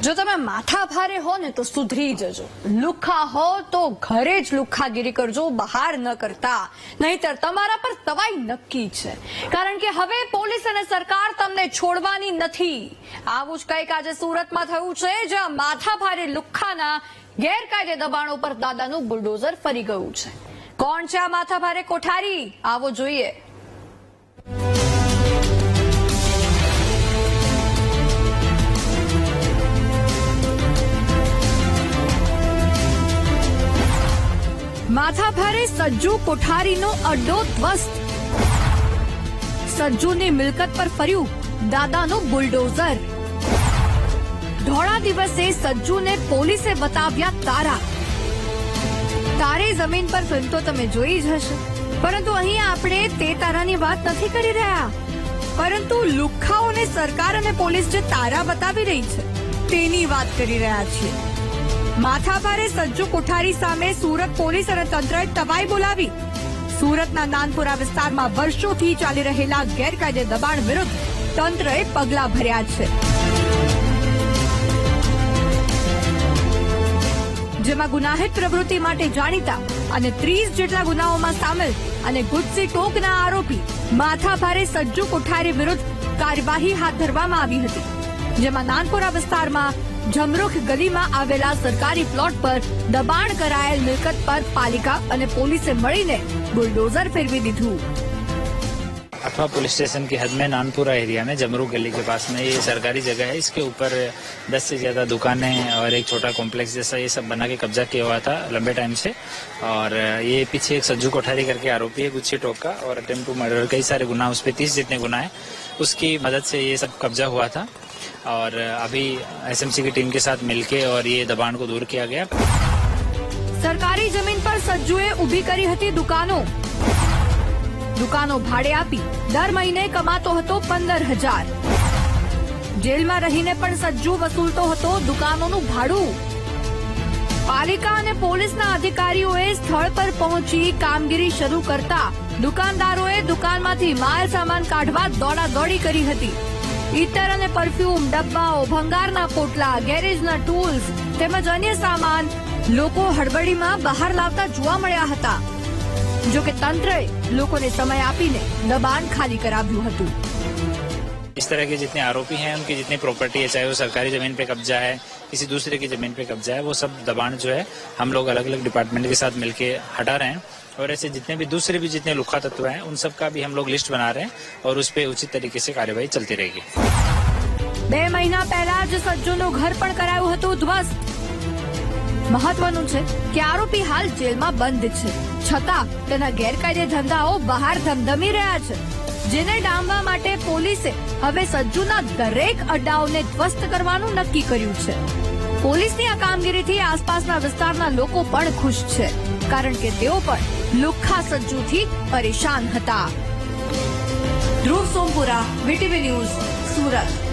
જો તમે માથા ભારે હો ને તો સુધરી જજો. લુખા હો તો ઘરે જ લુખ્ખાગીરી કરજો, બહાર ન કરતા. નહીતર તમારા પર તવાઈ નક્કી છે. કારણ કે હવે પોલીસ અને સરકાર તમને છોડવાની નથી. આવું જ કંઈક આજે સુરતમાં થયું છે, જ્યાં માથા ભારે લુખ્ખાના ગેરકાયદે દબાણો પર દાદાનું બુલડોઝર ફરી ગયું છે. કોણ છે આ માથા ભારે કોઠારી? આવો જોઈએ. માથા ભારે સજ્જુ કોઠારીનો અડ્ડો ધ્વસ્ત સજ્જુની મિલકત પર ફર્યું દાદાનું બુલડોઝર. ધોળા દિવસે સજ્જુને પોલીસે બતાવ્યા તારા. તારે જમીન પર ફિલ્મ તો તમે જોઈ જ હશે. પરંતુ અહીં આપણે તે તારાની વાત નથી કરી રહ્યા. પરંતુ લુખ્ખાઓને સરકાર અને પોલીસ જે તારા બતાવી રહી છે, તેની વાત કરી રહ્યા છીએ. માથાભારે સજ્જુ કોઠારી સામે સુરત પોલીસ અને તંત્રએ તવાઈ બોલાવી. સુરતના નાનપુરા વિસ્તારમાં વર્ષોથી ચાલી રહેલા ગેરકાયદે દબાણ વિરુદ્ધ તંત્રએ પગલા ભર્યા છે. જેમાં ગુનાહિત પ્રવૃત્તિ માટે જાણીતા અને ત્રીસ જેટલા ગુનાઓમાં સામેલ અને ગુજસી ટોકના આરોપી માથાભારે સજ્જુ કોઠારી વિરુદ્ધ કાર્યવાહી હાથ ધરવામાં આવી હતી. જેમાં નાનપુરા વિસ્તારમાં જમરૂખ ગલીમાં આવેલા સરકારી પ્લોટ પર દબાણ કરાયેલ મિલકત પર પાલિકા અને પોલીસે મળીને બુલડોઝર ફેરવી દીધું अथवा पुलिस स्टेशन की हद में नानपुरा एरिया में जमरू गली के पास में ये सरकारी जगह है इसके ऊपर 10 से ज्यादा दुकानें और एक छोटा कॉम्प्लेक्स जैसा ये सब बना के कब्जा किया हुआ था लंबे टाइम से और ये पीछे एक सज्जू कोठारी करके आरोपी है गुच्छी टोक का और अटेम्प्ट टू मर्डर कई सारे गुना उस पर तीस जितने गुना है उसकी मदद से ये सब कब्जा हुआ था और अभी एसएमसी की टीम के साथ मिलके और ये दबाण को दूर किया गया સરકારી જમીન પર સજ્જુએ ઊભી કરી હતી દુકાનો દુકાનો ભાડે આપી દર મહિને કમાતો હતો પંદર હજાર જેલમાં રહીને પણ સજ્જુ વસૂલતો હતો દુકાનોનું ભાડું પાલિકા અને પોલીસના અધિકારીઓએ સ્થળ પર પહોંચી કામગીરી શરૂ કરતા દુકાનદારોએ દુકાનમાંથી માલ સામાન કાઢવા દોડાદોડી કરી હતી ઇતર અને પરફ્યુમ ડબ્બાઓ ભંગારના પોટલા ગેરેજના ટૂલ્સ તેમજ અન્ય સામાન લોકો હડબડીમાં બહાર લાવતા જોવા મળ્યા હતા જો કે તંત્રએ લોકોને સમય આપીને દબાણ ખાલી કરાવ્યું હતું इस तरह के जितने आरोपी हैं उनकी जितनी प्रॉपर्टी है चाहे वो सरकारी जमीन पे कब्जा है किसी दूसरे की जमीन पे कब्जा है वो सब दबाण जो है हम लोग अलग अलग डिपार्टमेंट के साथ मिलके हटा रहे हैं और ऐसे जितने भी दूसरे भी जितने लुखा तत्व हैं उन सब का भी हम लोग लिस्ट बना रहे हैं और उस पर उचित तरीके से कार्यवाही चलती रहेगी બે મહિના પહેલા જ સજ્જુનું ઘર પણ કરાયું હતું ધ્વસ્ત મહત્વનું છે કે આરોપી હાલ જેલમાં બંધ છે છતાં તેના ગેરકાયદે ધંધાઓ બહાર ધમધમી રહ્યા છે જેને ડામવા માટે પોલીસે હવે સજ્જુના દરેક અડ્ડાઓને ધ્વસ્ત કરવાનું નક્કી કર્યું છે પોલીસની આ કામગીરીથી આસપાસના વિસ્તારના લોકો પણ ખુશ છે કારણ કે તેઓ પણ લુખ્ખા સજ્જુથી પરેશાન હતા. Dhruv Sompura VTV news Surat.